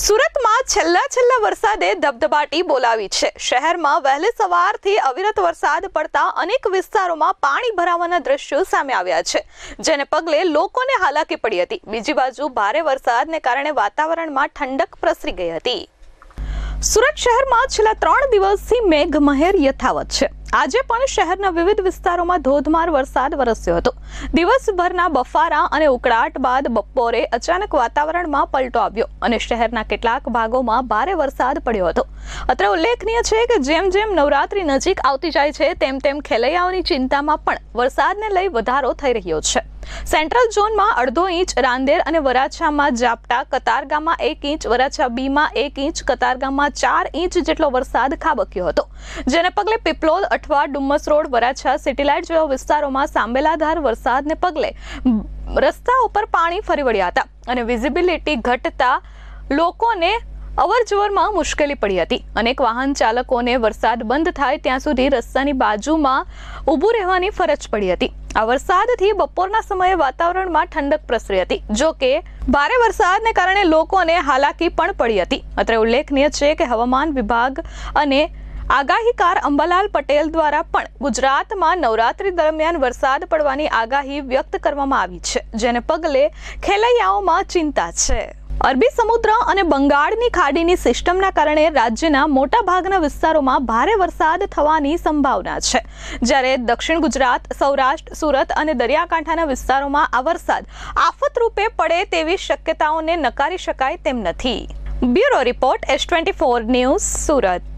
સુરતમાં છેલ્લા છેલ્લા વરસાદે ધબધબાટી બોલાવી છે. શહેરમાં વહેલી સવારથી અવિરત વરસાદ પડતા અનેક વિસ્તારોમાં પાણી ભરાવાના દ્રશ્યો સામે આવ્યા છે, જેને પગલે લોકોને હાલાકી પડી હતી. બીજી બાજુ ભારે વરસાદને કારણે વાતાવરણમાં ઠંડક પ્રસરી ગઈ હતી. સુરત શહેરમાં છેલ્લા ત્રણ દિવસથી મેઘમહેર યથાવત છે. આજે પણ શહેરના વિવિધ વિસ્તારોમાં ધોધમાર વરસાદ વરસ્યો હતો. દિવસભરના બફારા અને ઉકળાટ બાદ બપોરે અચાનક વાતાવરણમાં પલટો આવ્યો અને શહેરના કેટલાક ભાગોમાં ભારે વરસાદ પડ્યો હતો. અત્રે ઉલ્લેખનીય છે કે જેમ જેમ નવરાત્રી નજીક આવતી જાય છે, તેમ તેમ ખેલૈયાઓની ચિંતામાં પણ વરસાદને લઈ વધારો થઈ રહ્યો છે. સેન્ટ્રલ ઝોનમાં અડધો ઇંચ રાંદેર અને વરાછામાં ઝાપટા, કતારગામમાં એક ઇંચ, વરાછા બીમાં એક ઇંચ, કતારગામમાં ચાર ઇંચ જેટલો વરસાદ ખાબક્યો હતો. જેને પગલે Piplod, Athwa, Dumas road, Varachha City Light જેવા વિસ્તારોમાં સાંબેલાધાર વરસાદને પગલે રસ્તા ઉપર પાણી ફરી વળ્યા હતા અને વિઝિબિલિટી ઘટતા લોકોને અવર જવરમાં મુશ્કેલી પડી હતી. અનેક વાહન ચાલકોને વરસાદ બંધ થાય ત્યાં સુધી રસ્તાની બાજુમાં ઊભું રહેવાની ફરજ પડી હતી. આ વરસાદથી બપોરના સમયે વાતાવરણમાં ઠંડક પ્રસરી હતી. જો કે, ભારે વરસાદને કારણે લોકોને હાલાકી પણ પડી હતી. અત્રે ઉલ્લેખનીય છે કે હવામાન વિભાગ અને આગાહીકાર અંબાલાલ પટેલ દ્વારા પણ ગુજરાતમાં નવરાત્રી દરમિયાન વરસાદ પડવાની આગાહી વ્યક્ત કરવામાં આવી છે, જેને પગલે ખેલૈયાઓમાં ચિંતા છે. અરબી સમુદ્ર અને બંગાળની ખાડીની સિસ્ટમના કારણે રાજ્યના મોટા ભાગના વિસ્તારોમાં ભારે વરસાદ થવાની સંભાવના છે. જ્યારે દક્ષિણ ગુજરાત, સૌરાષ્ટ્ર, સુરત અને દરિયાકાંઠાના વિસ્તારોમાં આ વરસાદ આફતરૂપે પડે તેવી શક્યતાઓને નકારી શકાય તેમ નથી. Bureau report S twenty four news Surat.